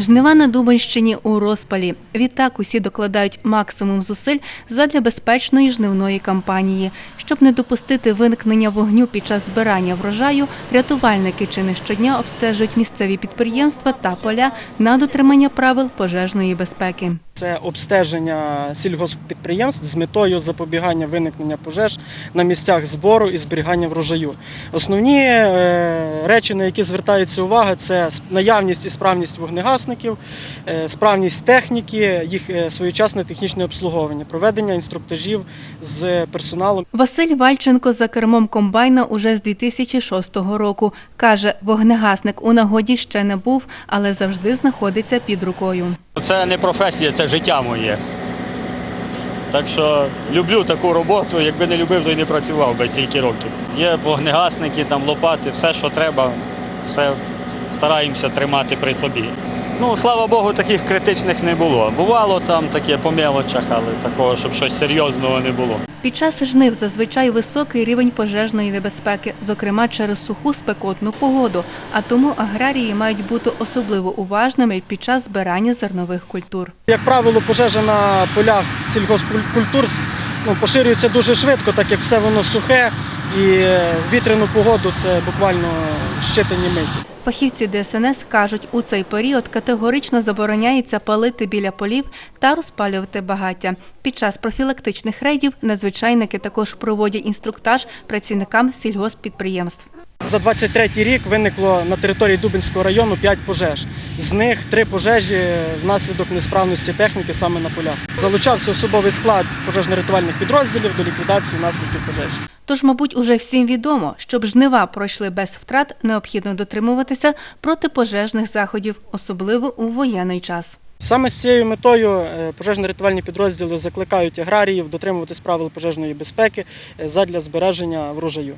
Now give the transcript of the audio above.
Жнива на Дубинщині у розпалі. Відтак усі докладають максимум зусиль задля безпечної жнивної кампанії. Щоб не допустити виникнення вогню під час збирання врожаю, рятувальники чи не щодня обстежують місцеві підприємства та поля на дотримання правил пожежної безпеки. Це обстеження сільгосппідприємств з метою запобігання виникнення пожеж на місцях збору і зберігання врожаю. Основні е, речі, на які звертається увага, це наявність і справність вогнегасників, е, справність техніки, їх е, своєчасне технічне обслуговування, проведення інструктажів з персоналом. Василь Вальченко за кермом комбайна уже з 2006 року. Каже, вогнегасник у нагоді ще не був, але завжди знаходиться під рукою. Це не професія, це життя моє. Так що люблю таку роботу, якби не любив, то й не працював без стільки років. Є вогнегасники, там лопати, все, що треба, все стараємося тримати при собі. Ну, слава Богу, таких критичних не було. Бувало там таке по мелочах, але такого, щоб щось серйозного не було. Під час жнив зазвичай високий рівень пожежної небезпеки, зокрема через суху спекотну погоду. А тому аграрії мають бути особливо уважними під час збирання зернових культур. Як правило, пожежа на полях сільгоспкультур ну, поширюється дуже швидко, так як все воно сухе, і е, вітряну погоду це буквально щепені миті. Фахівці ДСНС кажуть, у цей період категорично забороняється палити біля полів та розпалювати багаття. Під час профілактичних рейдів надзвичайники також проводять інструктаж працівникам сільгосппідприємств. За 23 рік виникло на території Дубинського району 5 пожеж. З них 3 пожежі внаслідок несправності техніки саме на полях. Залучався особовий склад пожежно-рятувальних підрозділів до ліквідації наслідків пожежі. Тож, мабуть, уже всім відомо, щоб жнива пройшли без втрат, необхідно дотримуватися протипожежних заходів, особливо у воєнний час. Саме з цією метою е, пожежно-рятувальні підрозділи закликають аграріїв дотримуватись правил пожежної безпеки е, задля збереження врожаю.